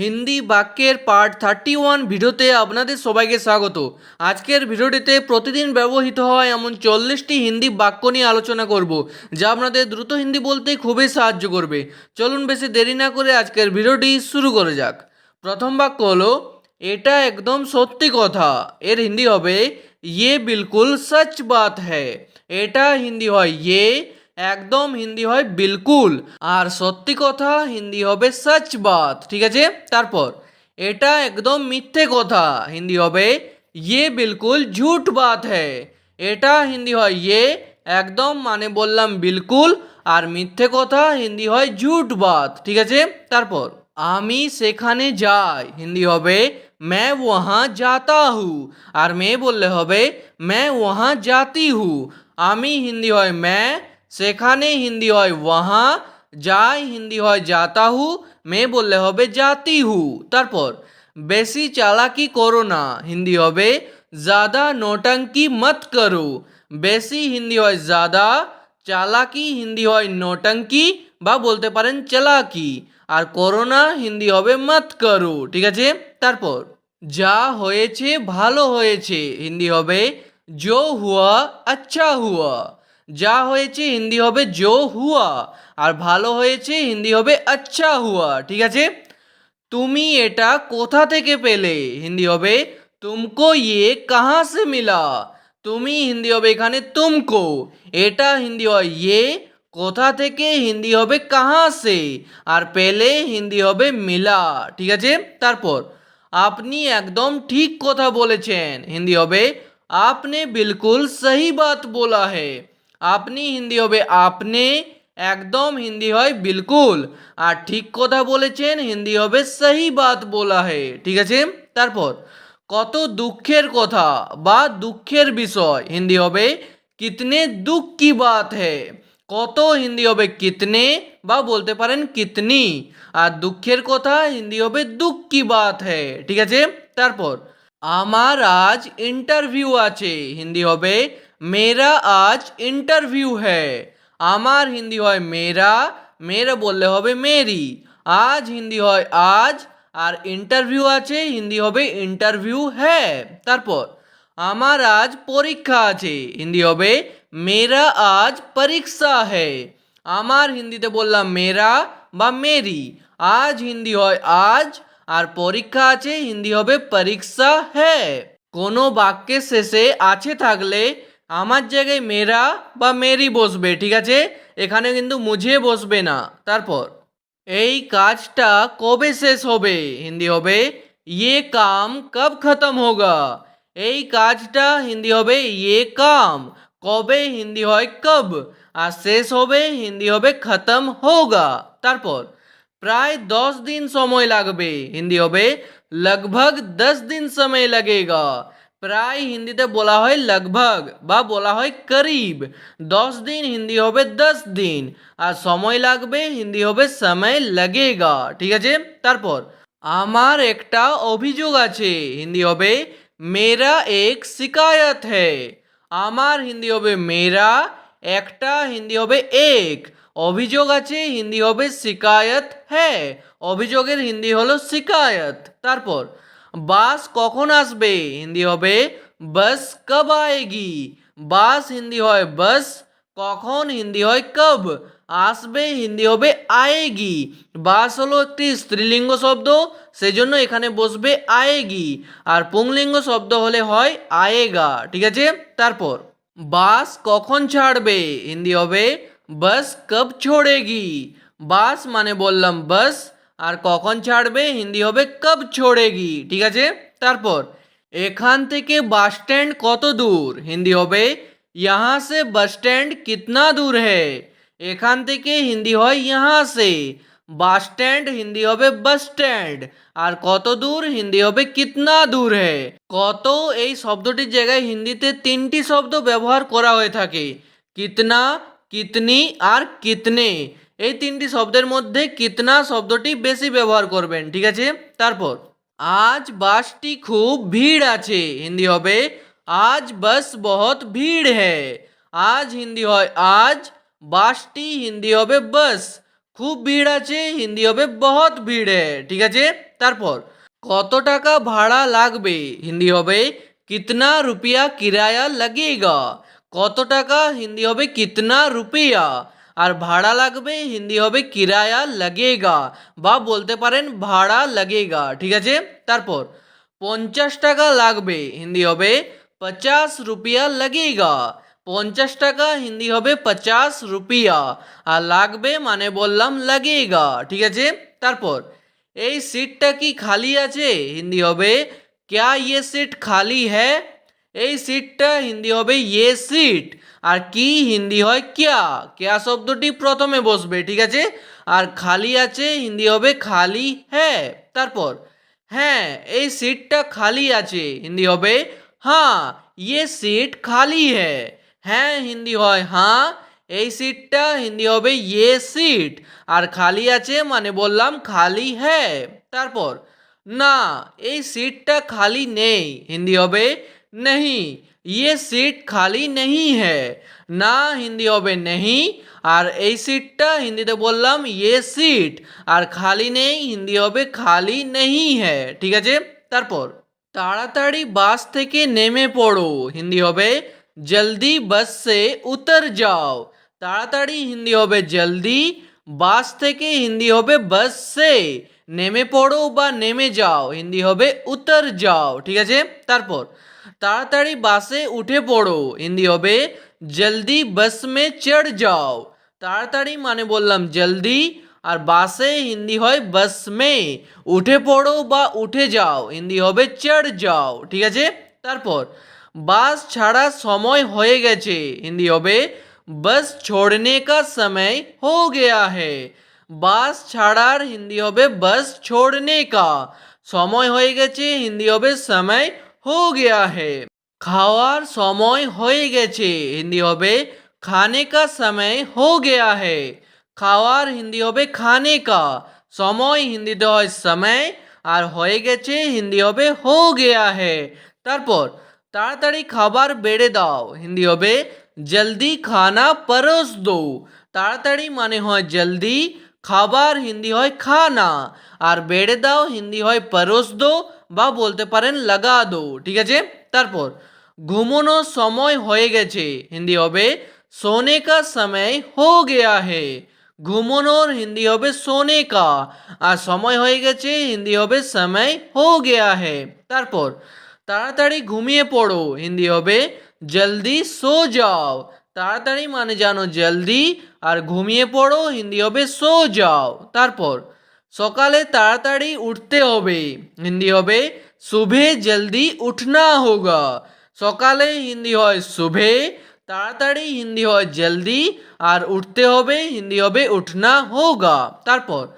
হিন্দি বাক্যের part thirty one ভিডিওতে আপনাদের সবাইকে স্বাগত। আজকের ভিডিওটিতে প্রতিদিন ব্যবহৃত হয় এমন চল্লিশটি হিন্দি বাক্য নিয়ে আলোচনা করব, যা আপনাদের দ্রুত হিন্দি বলতে খুবই সাহায্য করবে। চলুন বেশি দেরি না করে আজকের ভিডিওটি শুরু করে যাক। প্রথম বাক্য হলো, এটা একদম সত্যি কথা। এর হিন্দি হবে ইয়ে বিলকুল সচ বাত হ্যায়। এটা হিন্দি হয় ইয়ে একদম হিন্দি হয় বিলকুল। আর সত্যি কথা, হিন্দি হবে সচ বাত, ঠিক আছে? তারপর, এটা একদম মিথ্যে কথা, হিন্দি হবে ইয়ে বিলকুল ঝুট বাত হ্যায়। এটা হিন্দি হয় ইয়ে একদম মানে বললাম বিলকুল, আর মিথ্যে কথা হিন্দি হয় ঝুট বাত, ঠিক আছে? তারপর, আমি সেখানে যাই, হিন্দি হবে ম্যা ওহা যাতা হু, আর মেয়ে বললে হবে ম্যা ওহা যাতি হু। আমি হিন্দি হয় ম্যা সেখানে হিন্দি হয় वहाँ যাই হিন্দি হয় যাতা হু মেয়ে বললে হবে জাতি হু তারপর, বেশি চালাকি করো না, হিন্দি হবে জাদা নোটঙ্কি মত করো। বেশি হিন্দি হয় জাদা চালাকি হিন্দি হয় নোটঙ্কি বা বলতে পারেন চালাকি। আর করোনা হিন্দি হবে মত করো, ঠিক আছে? তারপর, যা হয়েছে ভালো হয়েছে, হিন্দি হবে জো হুয়া আচ্ছা হুয়া। যা হয়েছে হিন্দি হবে জো হুয়া, আর ভালো হয়েছে হিন্দি হবে আচ্ছা হুয়া, ঠিক আছে? তুমি এটা কোথা থেকে পেলে? হিন্দি হবে, তুমকো ইয়ে কাহা সে মিলা? তুমি হিন্দি হবে এখানে, তুমকো। এটা হিন্দি হয় ইয়ে কোথা থেকে? হিন্দি হবে, কাহা সে? আর পেলে হিন্দি হবে, মিলা। ঠিক আছে? তারপর, আপনি একদম ঠিক কথা বলেছেন। হিন্দি হবে, আপনি বিলকুল সহি বাত বলা है আপনি হিন্দি হবে, আপনি একদম হিন্দি হয় বিলকুল। আর ঠিক কথা বলেছেন, হিন্দি হবে সহি বাত বলা হে। ঠিক আছে? তারপর, কত দুঃখের কথা বা দুঃখের বিষয় হিন্দি হবে, কিতনে দুঃখ কি বাত হে? কত হিন্দি হবে কিতনে বা বলতে পারেন কিতনি? আর দুঃখের কথা হিন্দি হবে দুঃখ কি বাত হে? ঠিক আছে? তারপর, আমার আজ ইন্টারভিউ আছে। হিন্দি হবে মেরা আজ ইন্টারভিউ হ্যায় আমার হিন্দি হয় মেরা মেরা বললে হবে মেরি আজ হিন্দি হয় আজ আর ইন্টারভিউ আছে হিন্দি হবে ইন্টারভিউ হ্যাঁ তারপর আমার আজ পরীক্ষা আছে হিন্দি হবে মেরা আজ পরীক্ষা হ্যায় আমার হিন্দিতে বললাম মেরা বা মেরি আজ হিন্দি হয় আজ আর পরীক্ষা আছে হিন্দি হবে পরীক্ষা হ্যাঁ কোনো বাক্যের শেষে আছে থাকলে আমার জায়গায় মেরা বা মেরি বসবে, ঠিক আছে? এখানে কিন্তু মুঝে বসবে না। তারপর, এই কাজটা কবে শেষ হবে? হিন্দি হবে ইয়ে কাম কব খতম হোগা? এই কাজটা হিন্দি হবে ইয়ে কাম কবে হিন্দি হয় কব? আর শেষ হবে, হিন্দি হবে, খতম হোগা। তারপর, প্রায় দশ দিন সময় লাগবে। হিন্দি হবে লগভগ দশ দিন সময় লাগেগা প্রায় হিন্দিতে বলা হয় লগভগ বা বলা হয় করিব। দশ দিন হিন্দি হবে দশ দিন, আর সময় লাগবে হিন্দি হবে সময় লাগেগা। ঠিক আছে? তারপর, আমার একটা অভিযোগ আছে। হিন্দি হবে, মেরা এক শিকায়ত হ্যায় আমার হিন্দি হবে, মেরা, একটা হিন্দি হবে, এক। অভিযোগ আছে, হিন্দি হবে, শিকায়ত হ্যাঁ অভিযোগের হিন্দি হলো শিকায়ত। তারপর বাস কখন আসবে? হিন্দি হবে, বাস কব আয়েগি? বাস হিন্দি হয়, বাস কখন? হিন্দি হয়, কব। আসবে, হিন্দি হবে, আয়েগি। বাস হলো একটি স্ত্রীলিঙ্গ শব্দ, সেজন্য এখানে বসবে, আয়েগি। আর পুংলিঙ্গ শব্দ হলে হয়, আয়েগা। ঠিক আছে? তারপর, বাস কখন ছাড়বে? হিন্দি হবে, বাস কব ছোড়েগি। বাস মানে বললাম, বাস আর কখন ছাড়বে হিন্দি হবে কব ছোড়েগি ঠিক আছে তারপর এখান থেকে বাস স্ট্যান্ড কত দূর হিন্দি হবে यहाँ से बस स्टैंड कितना दूर है এখান থেকে হিন্দি হয় यहाँ से বাস স্ট্যান্ড হিন্দি হবে বাস স্ট্যান্ড আর কত দূর হিন্দি হবে কিতনা দূর হে কত এই শব্দটির জায়গায় হিন্দিতে তিনটি শব্দ ব্যবহার করা হয়ে থাকে কিতনা কিতনি আর কিতনে এই তিনটি শব্দের মধ্যে কিতনা শব্দটি বেশি ব্যবহার করবেন, ঠিক আছে? তারপর, আজ বাসটি খুব ভিড় আছে, হিন্দি হবে, আজ বাস বহুত ভিড় হ্যায় আজ হিন্দি হয় আজ, বাসটি হিন্দি হবে বাস, খুব ভিড় আছে, হিন্দি হবে বহুত ভিড় है ঠিক আছে? তারপর, কত টাকা ভাড়া লাগবে, হিন্দি হবে, কিতনা রুপিয়া কিরায়া লাগেগা, কত টাকা, হিন্দি হবে কিতনা রুপিয়া আর ভাড়া লাগবে হিন্দি হবে কিরায়া লাগেগা বা বলতে পারেন ভাড়া লাগেগা ঠিক আছে তারপর পঞ্চাশ টাকা লাগবে হিন্দি হবে পচাশ রুপিয়া লাগেগা পঞ্চাশ টাকা হিন্দি হবে পচাশ রুপিয়া আর লাগবে মানে বললাম লাগেগা ঠিক আছে তারপর এই সিটটা কি খালি আছে হিন্দি হবে ক্যা ইয়ে সিট খালি হ্যাঁ এই সিটটা হিন্দি হবে ইয়ে সিট আর কি হিন্দি হয় ক্যা? ক্যা শব্দটি প্রথমে বসবে, ঠিক আছে? আর খালি আছে, হিন্দি হবে খালি হ্যাঁ তারপর হ্যাঁ এই সিটটা খালি আছে, হিন্দি হবে হ্যাঁ ইয়ে সিট খালি হ্যাঁ হ্যাঁ হিন্দি হয় হ্যাঁ এই সিটটা হিন্দি হবে ইয়ে সিট আর খালি আছে মানে বললাম খালি হ্যাঁ তারপর, না, এই সিটটা খালি নেই, হিন্দি হবে नहीं ये সিট খালি नहीं है না হিন্দি হবে নেই আর এই সিটটা হিন্দিতে বললাম ইয়ে সিট আর খালি নেই হিন্দি হবে খালি নেই হ্যাঁ ঠিক আছে তারপর তাড়াতাড়ি বাস থেকে নেমে পড়ো হিন্দি হবে জলদি বাস সে উতর যাও তাড়াতাড়ি হিন্দি হবে জলদি বাস থেকে হিন্দি হবে বাস সে নেমে পড়ো বা নেমে যাও হিন্দি হবে উতর যাও ঠিক আছে তারপর ताड़ाताड़ी बसे उठे पड़ो। हिंदी हो जल्दी बस में चढ़ जाओ। ताड़ाताड़ी माने बोलम जल्दी और बसे हिंदी है बस में उठे पड़ो बा उठे जाओ। हिंदी हो चढ़ जाओ, ठीक है तरपर, बस छाड़ा समय हो गए हिंदी हो बस छोड़ने का समय हो गया है। बस छाड़ार हिंदी हो बस छोड़ने का समय हो गए हिंदी हो समय हो गया है খাওয়ার সময় হয়ে গেছে হিন্দি হবে খানে কা সময় हो गया है খাওয়ার হিন্দি হবে খানে কা সময় হিন্দিতে হয় সময় আর হয়ে গেছে হিন্দি হবে हो गया है তারপর তাড়াতাড়ি খাবার বেড়ে দাও হিন্দি হবে জলদি খানা পরোস দো তাড়াতাড়ি মানে হয় জলদি খাবার হিন্দি হয় খানা আর বেড়ে দাও হিন্দি হয় পরোস দো বা বলতে পারেন লাগা দো, ঠিক আছে? তারপর ঘুমোনোর সময় হয়ে গেছে। হিন্দি হবে, সোনে কা সময় হো গেয়া হে। ঘুমোনোর হিন্দি হবে, সোনে কা। আর সময় হয়ে গেছে, হিন্দি হবে, সময় হো গেয়া হে। তারপর, তাড়াতাড়ি ঘুমিয়ে পড়ো। হিন্দি হবে, জলদি সো যাও। তাড়াতাড়ি মানে জানো, জলদি। আর ঘুমিয়ে পড়ো, হিন্দি হবে, সো যাও। তারপর সকালে তাড়াতাড়ি উঠতে হবে। হিন্দি হবে সুবে জলদি উঠনা হোগা। সকালে হিন্দি হয় সুবে তাড়াতাড়ি হিন্দি হয়, জলদি। আর উঠতে হবে, হিন্দি হবে, উঠনা হোগা। তারপর,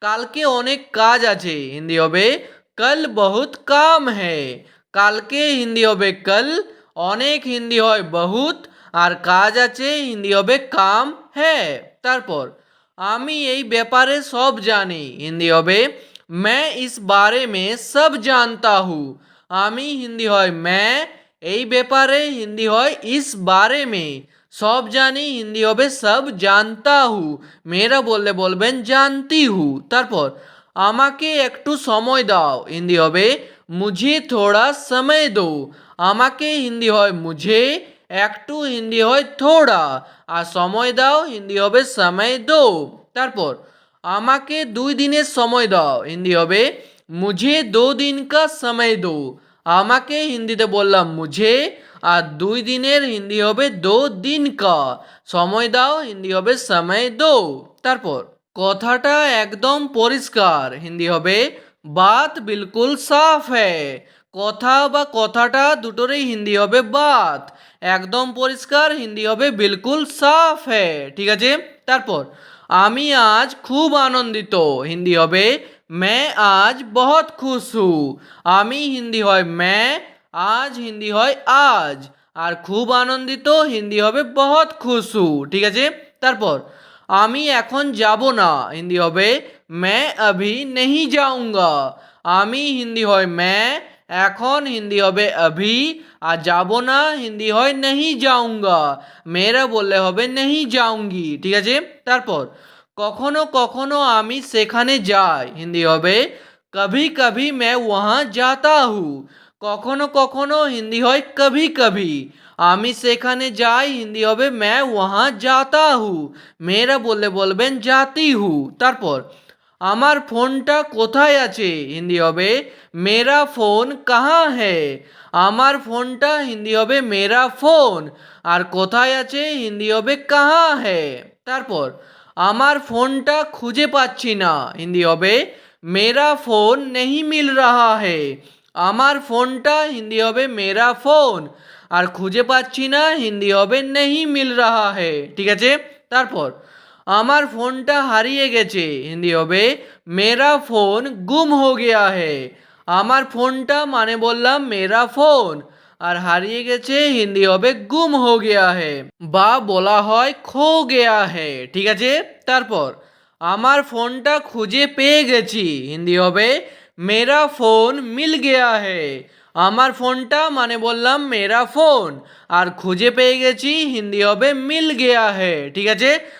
কালকে অনেক কাজ আছে। হিন্দি হবে, কাল বহুত কাম হ্যায়। কালকে হিন্দি হবে, কাল। অনেক হিন্দি হয়, বহুত। আর কাজ আছে, হিন্দি হবে, কাম হ্যাঁ তারপর আমি এই ব্যাপারে সব জানি হিন্দি হবে मैं इस बारे में सब जानता हूँ আমি হিন্দি হয় मैं এই ব্যাপারে হিন্দি হয় ইস বারে মে সব জানি হিন্দি হবে সব জানতা হু মেয়েরা বললে বলবেন জানতি হু তারপর আমাকে একটু সময় দাও হিন্দি হবে মুঝে থোড়া সময় দো আমাকে হিন্দি হয় মুঝে একটু হিন্দি হয় থোড়া, আর সময় দাও হিন্দি হবে সময় দো। তারপর, আমাকে দুই দিনের সময় দাও হিন্দি হবে মুঝে দু দিন কা সময় দো। আমাকে হিন্দিতে বললাম মুঝে, আর দুই দিনের হিন্দি হবে দো দিন কা। সময় দাও হিন্দি হবে সময় দো। তারপর, কথাটা একদম পরিষ্কার হিন্দি হবে বাত বিলকুল সাফ হ্যায়। কথা বা কথাটা দুটোরই হিন্দি হবে বাত। একদম পরিষ্কার হিন্দি হবে বিলকুল সাফ হ্যায় ঠিক আছে তারপর আমি আজ খুব আনন্দিত হিন্দি হবে मैं आज बहुत खुश हूँ আমি হিন্দি হয় मैं আজ হিন্দি হয় আজ আর খুব আনন্দিত হিন্দি হবে বহুত খুশ হু ঠিক আছে তারপর আমি এখন যাব না হিন্দি হবে मैं अभी नहीं जाऊंगा আমি হিন্দি হয় मैं এখন হিন্দি হবে অভি, আর যাব না হিন্দি হয় নেহি যাউঙ্গা। মেয়েরা বললে হবে নেহি যাউঙ্গি, ঠিক আছে? তারপর, কখনো কখনো আমি সেখানে যাই, হিন্দি হবে, কভি কভি মে ওহা যাতা হু। কখনো কখনো হিন্দি হয়, কভি কভি। আমি সেখানে যাই, হিন্দি হবে ম্যা ওহা যাতা হু। মেয়েরা বললে বলবেন, যাতি হু। তারপর আমার ফোনটা কোথায় আছে? হিন্দি হবে, মেরা ফোন কাহা হে আমার ফোনটা হিন্দি হবে, মেরা ফোন। আর কোথায় আছে? হিন্দি হবে, কাহা হে তারপর, আমার ফোনটা খুঁজে পাচ্ছি না। হিন্দি হবে, মেরা ফোন নেই মিল রাহা হে আমার ফোনটা হিন্দি হবে, মেরা ফোন। আর খুঁজে পাচ্ছি না, হিন্দি হবে নেই মিল রাহা হে ঠিক আছে? তারপর আমার ফোনটা হারিয়ে গেছে। হিন্দি হবে, মেরা ফোন গুম হো গিয়া হে। আমার ফোনটা মানে বললাম, মেরা ফোন। আর হারিয়ে গেছে, হিন্দি হবে, গুম হো গিয়া হে। বা বলা হয়, খো গেয়া হে। ঠিক আছে? তারপর, আমার ফোনটা খুঁজে পেয়ে গেছি। হিন্দি হবে, মেরা ফোন মিল গেয়া হে। আমার ফোনটা মানে বললাম, মেরা ফোন। আর খুঁজে পেয়ে গেছি, হিন্দি হবে, মিল গেয়া হে। ঠিক আছে?